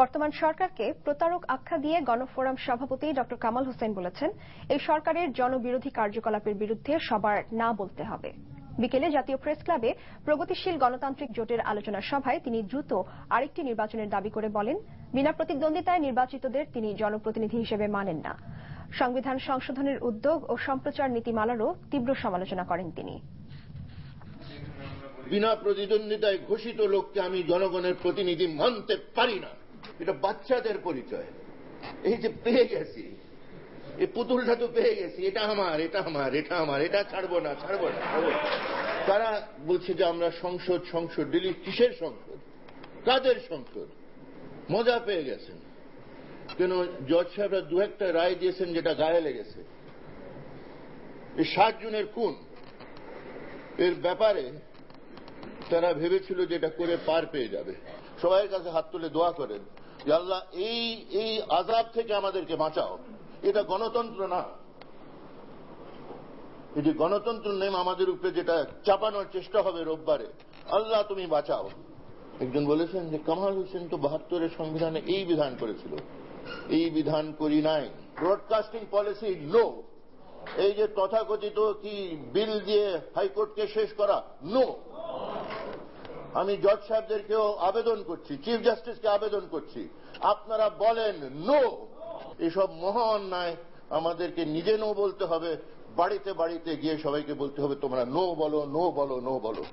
বর্তমান সরকারকে প্রতারক আখ্যা দিয়ে গণফোরাম সভাপতি ড কামাল হোসেন বলেছেন, এই সরকারের জনবিরোধী কার্যকলাপের বিরুদ্ধে সবার না বলতে হবে। বিকেলে জাতীয় প্রেস ক্লাবে প্রগতিশীল গণতান্ত্রিক জোটের আলোচনা সভায় তিনি দ্রুত আরেকটি নির্বাচনের দাবি করে বলেন, বিনা প্রতিদ্বন্দ্বিতায় নির্বাচিতদের তিনি জনপ্রতিনিধি হিসেবে মানেন না। সংবিধান সংশোধনের উদ্যোগ ও সম্প্রচার নীতিমালারও তীব্র সমালোচনা করেন তিনি। বিনা প্রতিদ্বন্দ্বিতায় ঘোষিত লোককে আমি জনগণের প্রতিনিধি মানতে পারি না। এটা বাচ্চাদের পরিচয়। এই যে পেয়ে গেছি, এই পুতুলটা তো পেয়ে গেছি, এটা আমার এটা আমার এটা আমার, এটা ছাড়বো না ছাড়বো না, ছাড়বো তারা বলছে যে আমরা সংসদ সংসদ দিল্লি কিসের সংসদ? কাদের সংসদ? মজা পেয়ে গেছেন। কেন জজ সাহেবরা দু একটা রায় দিয়েছেন যেটা গায়ে লেগেছে। এই ষাট জনের খুন, এর ব্যাপারে তারা ভেবেছিল যে এটা করে পার পেয়ে যাবে। সবাই কাছে হাত তুলে দোয়া করেন যে আল্লাহ, এই এই আজাব থেকে আমাদেরকে বাঁচাও। এটা গণতন্ত্র না। এটি গণতন্ত্র নেম আমাদের উপরে যেটা চাপানোর চেষ্টা হবে রোববারে, আল্লাহ তুমি বাঁচাও। একজন বলেছেন যে কামাল হোসেন তো বাহাত্তরের সংবিধানে এই বিধান করেছিল। এই বিধান করি নাই। ব্রডকাস্টিং পলিসি নো এই যে তথাকথিত কি বিল দিয়ে হাইকোর্টকে শেষ করা? নো আমি জজ সাহেবদেরকেও আবেদন করছি চিফ জাস্টিসকে আবেদন করছি। আপনারা বলেন নো এসব মহা অন্যায় আমাদেরকে নিজে নো বলতে হবে, বাড়িতে বাড়িতে গিয়ে সবাইকে বলতে হবে, তোমরা নো বলো নো বলো নো বলো।